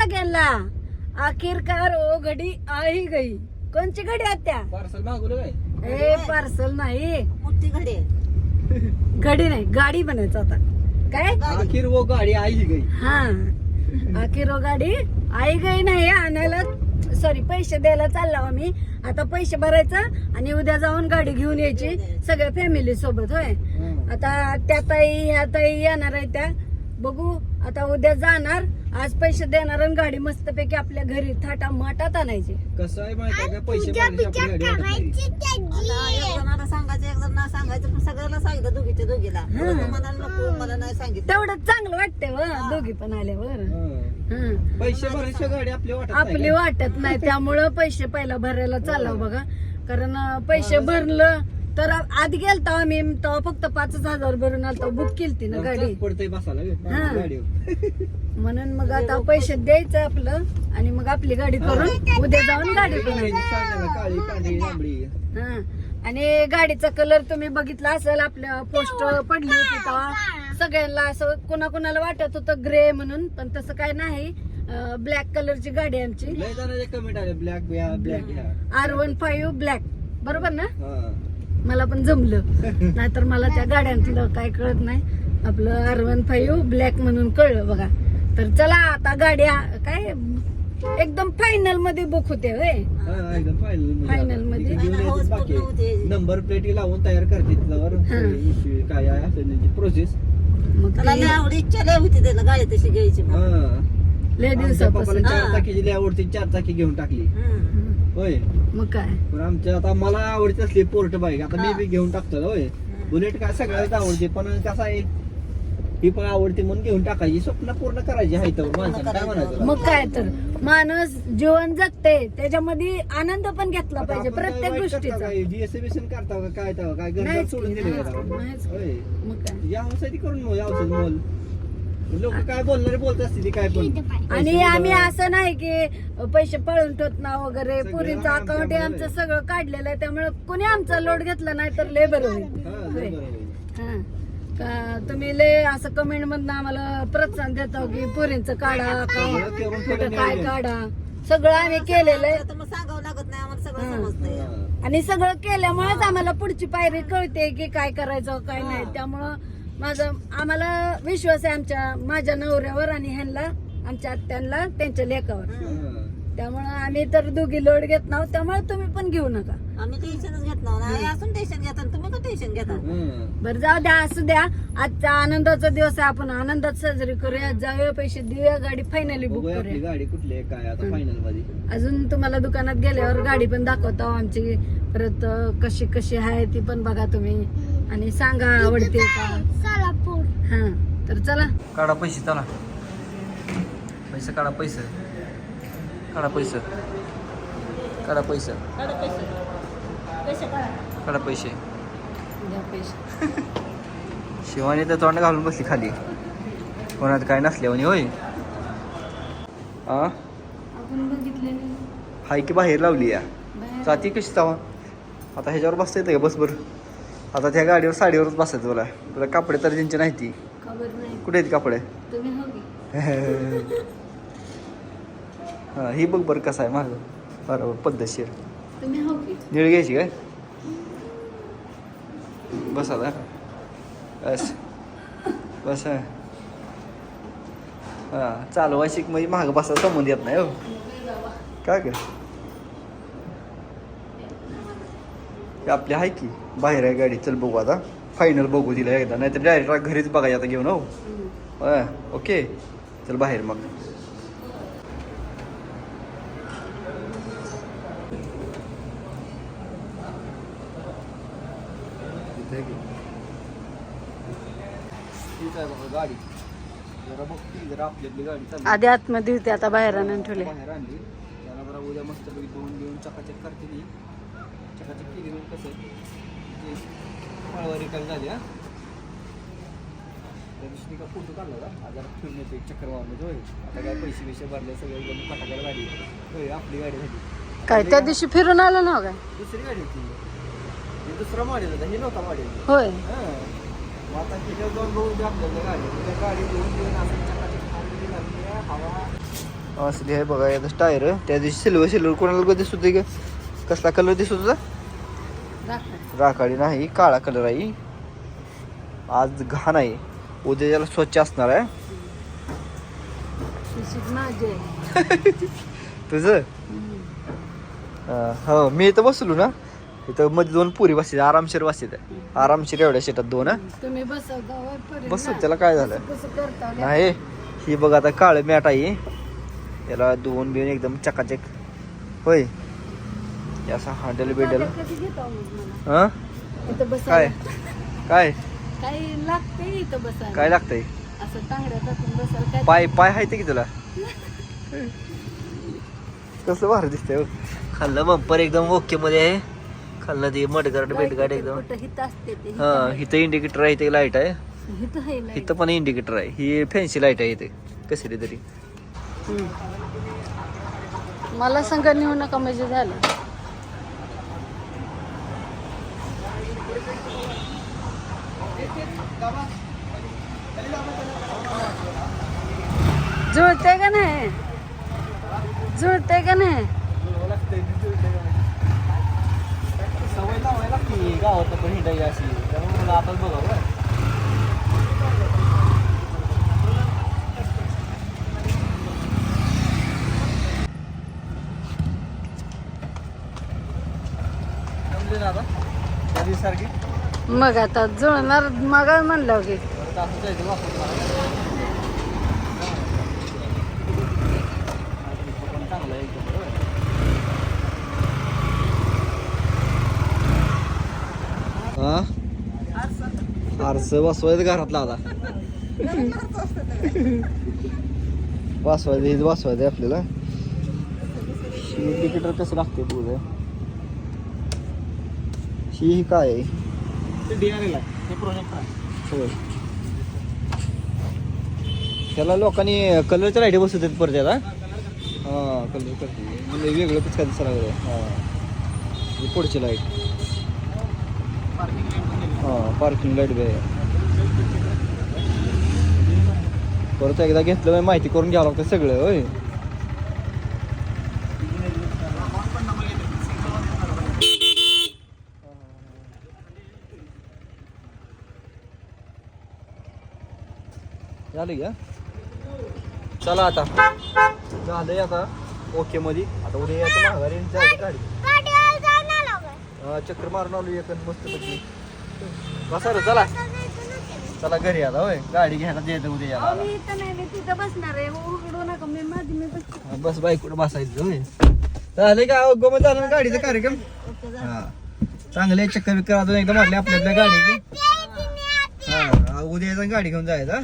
सगळ्यांना अखेरकार ओ घडी आई गई. कोणची घडी आत्या? पार्सल मागवलं काय? ए पार्सल नाही. मोठी घडी. घडी नाही गाडी बनायचं आता. काय? अखेर वो गाडी आई गई. हा. अखेर ओ गाडी आई गई नाही. आणायला सॉरी पैसे द्यायला चाललो आम्ही. आता पैसे भरायचं आणि उद्या जाऊन गाडी घेऊन यायची सगळ्या फॅमिली सोबत होय? आता त्या ताई ह्या ताई येणार आहे त्या. बघू आता उद्या जाणार आज पैसे देणार आणि गाडी मस्तपैकी आपल्या घरी थाटा माटात आणायची. कसं आहे माहिती आहे का? पैसे भरल्याशी आपली गाडी वाटत नाही. आता एक जणाला सांगायचं एक सांगायचं पण सगळ्यांना सांगितलं दोघीच्या दोघीला. नको मला नाही सांगितलं. तेवढं चांगलं वाटतंय व दोघी पण आल्यावर. हं. हं. पैसे भरल्याशिवाय गाडी आपली वाटत नाही आपली का? वाटत नाही त्यामुळं पैसे पहिला भरायला चालावं बघा. कारण अं, पैसे भरलं तर आधी गेलतो आम्ही तेव्हा फक्त पाचच हजार भरून आलतो बुक केलती ना गाडी. पडतंय बसायला हा. म्हणून मग आता पैसे द्यायचं आपलं आणि मग आपली गाडी करून उद्या जाऊन गाडी करून काळी लांबडी. हा. आणि गाडीचा कलर तुम्ही बघितला असेल आपल्या पोस्ट पडली होती तेव्हा. सगळ्यांना असं कुणाकुणाला वाटत होतं ग्रे म्हणून पण तसं काय नाही. ब्लॅक कलरची गाडी आहे आमची. लय जणांचे कमेंट आले ब्लॅक घ्या ब्लॅक घ्या आर वन फाईव्ह ब्लॅक बरोबर ना? हा. मला पण जमलं. नाहीतर मला त्या गाड्यांतलं काय कळत नाही. आपलं आर वन फाईव्ह ब्लॅक म्हणून कळलं बघा. तर चला आता गाड्या काय एकदम फायनलमध्ये बुक होते होय. हा, एकदम final मध्ये. नंबर प्लेट लावून तयार करते काय आहे प्रोसेस मग त्याला लय आवडी इच्छा लय होती त्याला गाडी तशी घ्यायची. लय दिवसापासून. चार. चाकीची लय आवडती चार चाकी घेऊन टाकली. होय. मग काय? पण आमच्या आता मला आवडत असली पोर्ट बाईक आता मी हा. बी घेऊन टाकतो होय. बुलेट काय सगळ्याच आवडते पण कसं आहे ही पण आवडते म्हणून घेऊन टाकायची स्वप्न पूर्ण करायची आहे तर माणसानं काय म्हणायचं? मग काय तर माणूस जीवन जगते त्याच्यामध्ये आनंद पण घेतला पाहिजे प्रत्येक गोष्टीचा. काय? जीएसएबीएसएन करता का? काय तेव्हा काय नाहीच सोडून की, दिले नाहीच की, नाहीच की. होय. मग काय? या औषधी करून मग औषध मोल. लोक काय बोलणारे बोलत असतील काय पण आणि आम्ही असं नाही की पैसे पळून ठेवत वगैरे पुरीचं अकाउंट हे आमचं सगळं काढलेलं आहे त्यामुळे कोणी आमचा लोड घेतला नाही तर लय बरं होईल हा. हा. का तुम्ही लय असं कमेंट मधनं आम्हाला प्रोत्साहन देतो की पुरींचं काढा अकाउंट कुठं काय. काढा सगळं आम्ही केलेलं आहे आता मग सांगावं लागत नाही आम्हाला सगळं हा. समजतंय. आणि सगळं केल्यामुळेच आम्हाला पुढची पायरी कळते की काय करायचं काय नाही त्यामुळं माझं आम्हाला विश्वास आहे आमच्या माझ्या नवऱ्यावर आणि ह्यांना आमच्या आत्यांना त्यांच्या लेखावर. त्यामुळं आम्ही तर दोघी लोड घेत नाहो त्यामुळे तुम्ही पण घेऊ नका. आम्ही टेन्शनच घेत नाही. असून टेन्शन घेता तुम्ही का टेन्शन घेता. बरं जाऊ द्या असू द्या. आजचा आनंदाचा दिवस आहे आपण आनंदात साजरी करूया. जाऊया पैसे देऊया गाडी फायनली बुक करूया. गाडी कुठली आहे? काय आता फायनलमध्ये? अजून तुम्हाला दुकानात गेल्यावर गाडी पण दाखवतो आमची. परत कशी कशी आहे ती पण बघा तुम्ही. आणि सांगा आवडते का? हा तर चला. काढा पैसे चला. पैसे काढा पैसे. काढा पैसे. काढा पैसे. काढा पैसे. शिवानी तर तोंड घालून बसली खाली. कोणात काय नसल्यावानी होय. हा आपण बघितले हाय की बाहेर लावली या. जाती कशी जावा आता ह्याच्यावर बसता येतं का? बस बरं. आता त्या गाडीवर साडीवरच बसायचं तुला तुला कापडे तर ज्यांचे नाही ती. खबर नाही. कुठे आहेत कापडे? तुम्ही हो की. हा ही बघ बरं कसं आहे माझं बरोबर पद्धतशीर. तुम्ही हो की. निळ घ्यायची काय? बस आता. बस. बस हा. चालवा शिक म्हणजे महाग बसा संबंध येत नाही हो. काय काय आपली आहे की? बाहेर आहे गाडी. चल बघू आता. फायनल बघू तिला एकदा. नाहीतर डायरेक्ट घरीच बघायचं आता घेऊन हो. ओके. चल बाहेर मग. तिथे घे. हीच आहे बघा गाडी. जरा बघती. जरा आपली आपली गाडी चालली. आधी आतमध्ये होते आता बाहेर आणून ठेवले. बाहेर आणली. त्याला जरा उद्या मस्त धुवून घेऊन चकाचक करते चकाचक केली मग कसं ते काय झाली हा? त्या दिवशी का फोटो काढला होता. आज जरा फिरून येतो एक चक्कर मारलं होय. आता काय पैसे बिशे भरले सगळे एकदम फटाकडे गाडी होय आपली गाडी झाली. काय त्या दिवशी फिरून आलं ना हो काय? दुसरी गाडी होती. ही दुसरा मॉडेल होता हे नव्हता मॉडेल होय. हां. मग आता तिथे बघून आपल्याला गाडी. त्या गाडी असं हवा. असली आहे बघा याचं टायर त्या दिवशी सिल्वर सिल्वर कोणाला दिसत होते का कसला कलर दिसत होता. राखाडी नाही काळा कलर आहे आज घाण आहे. उद्या त्याला स्वच्छ असणार आहे. तुझं? हो मी इथं बसलो ना. इथं मध्ये दोन पुरी बसते आरामशीर बसते आरामशीर एवढ्या शेतात दोन बसू. त्याला काय झालं? नाही ही बघ आता काळ मॅट आहे. याला दोन बिन एकदम चकाचक. होय. हे असं हँडल बिडल हो? काय? काय? काही लागते इथं बसायला? काय लागतंय? असं तांगड्या टाकून बसायला काय? पाय पाय आहे की तुला? कसलं भारी दिसतंय. खाल्लं बंपर एकदम ओके मध्ये आहे. खाल्लं ते मडगार्ड बेडगार्ड एकदम. कुठं हित असते ते हा इथं इंडिकेटर आहे ते लाइट आहे. हित आहे light. इथं पण इंडिकेटर आहे. ही फॅन्सी लाइट आहे इथे. कसली तरी. मला संग नेऊ नका म्हणजे झालं. जुळते का नाही? जुळते का नाही? सवय लावायला लागते गावात पण हिंडाई अशी. त्यामुळे मला आताच बघावं जमले ना आता त्या दिवसारखी मग आता जुळणार मग म्हणलं की. परत आरस बसवायचं घरातला आता. बसवायचं हेच बसवायचं आपल्याला. इंडिकेटर कसं लागते तुझं ही काय आहे? ते DRL आहे. ते प्रोजेक्ट आहे. होय. त्याला लोकांनी कलरच्या लाईटी बसवतात परत त्याला? हां कलर करते. म्हणजे वेगळं काय दिसायला लागलं हां. ही पुढची लाइट हां पार्किंग लाइट बी. आहे परत एकदा घेतलं म्हणजे माहिती करून घ्यावं लागतं सगळं होय. झालं का? चला आता. झालंय आता. ओके मध्ये आता उद्या यायचं माघारी जायचं गाडी हा, चक्कर मारून आलो एक मस्त पैकी. बसा रे चला. चला घरी आता होय. गाडी घ्यायला द्यायचं उद्या याला मी इथं नाही मी तिथं बसणार आहे. उघडू नका. मी माझी मी बसते. हा, बस बाईक कुठं बसायचं होय? झालं का? गमत झालं ना गाडीचा कार्यक्रम? हा. चांगले चक्कर बिक्कर अजून एकदा मारले आपल्या आपल्या गाडीची हा उद्या गाडी घेऊन जायचं?